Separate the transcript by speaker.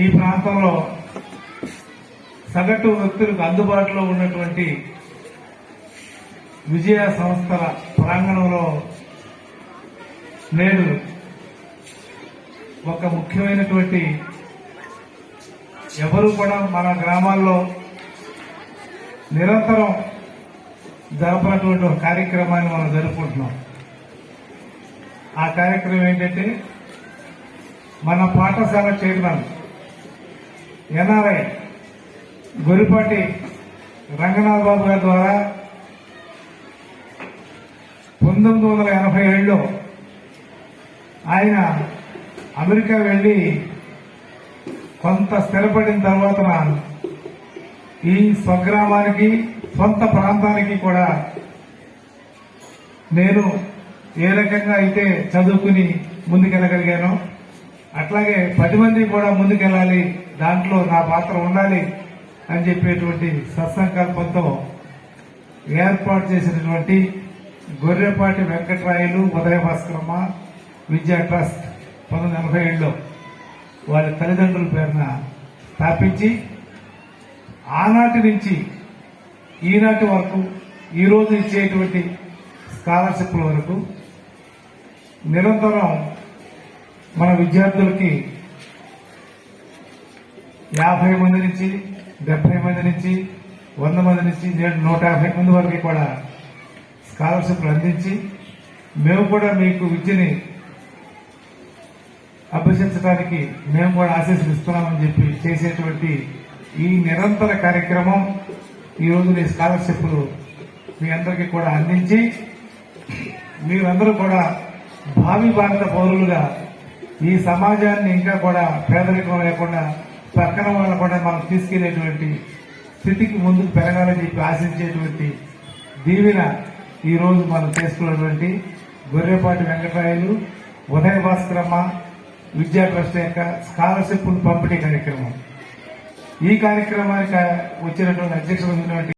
Speaker 1: ఈ ప్రాంతంలో సగటు వ్యక్తులకు అందుబాటులో ఉన్నటువంటి విజయ సంస్థల ప్రాంగణంలో నేడు ఒక ముఖ్యమైనటువంటి ఎవరు కూడా మన గ్రామాల్లో నిరంతరం జరపనటువంటి ఒక కార్యక్రమాన్ని మనం జరుపుకుంటున్నాం. ఆ కార్యక్రమం ఏంటంటే మన పాఠశాల చైర్మన్ ఎన్ఆర్ఐ గొరిపాటి రంగనాథ్ బాబు గారి ద్వారా పంతొమ్మిది వందల ఎనభై ఏడులో ఆయన అమెరికా వెళ్ళి కొంత స్థిరపడిన తర్వాత ఈ స్వగ్రామానికి సొంత ప్రాంతానికి కూడా నేను ఏ రకంగా అయితే చదువుకుని ముందుకెళ్ళగలిగానో అట్లాగే పది మంది కూడా ముందుకెళ్ళాలి దాంట్లో నా పాత్ర ఉండాలి అని చెప్పేటువంటి సత్సంకల్పంతో ఏర్పాటు చేసినటువంటి గొర్రెపాటి వెంకటరాయలు ఉదయ భాస్కరమ్మ విద్యా ట్రస్ట్ పంతొమ్మిది ఎనభై ఏడులో వాళ్ళ తల్లిదండ్రుల పేరున స్థాపించి ఆనాటి నుంచి ఈనాటి వరకు ఈ రోజు ఇచ్చేటువంటి స్కాలర్షిప్ల వరకు నిరంతరం మన విద్యార్థులకి యాభై మంది నుంచి డెబ్బై మంది నుంచి వంద మంది నుంచి నేడు నూట యాభై మంది వరకు కూడా స్కాలర్షిప్లు అందించి మేము కూడా మీకు విద్యని అభ్యసించడానికి మేము కూడా ఆశీస్సులు ఇస్తున్నామని చెప్పి చేసేటువంటి ఈ నిరంతర కార్యక్రమం ఈ రోజు ఈ స్కాలర్షిప్లు మీ అందరికీ కూడా అందించి మీరందరూ కూడా భావి భారత పౌరులుగా ఈ సమాజాన్ని ఇంకా కూడా పేదరికం లేకుండా పక్కన వాళ్ళని కూడా మనం తీసుకెళ్ళేటువంటి స్థితికి ముందుకు పెరగాలని చెప్పి ఆశించేటువంటి దీవెన ఈ రోజు మనం చేసుకున్నటువంటి గొర్రెపాటి వెంకటరాయలు ఉదయ భాస్కరమ్మ విద్యా ట్రస్ట్ యొక్క స్కాలర్షిప్ పంపిణీ కార్యక్రమం. ఈ కార్యక్రమానికి వచ్చినటువంటి అధ్యక్షులు ఉన్నటువంటి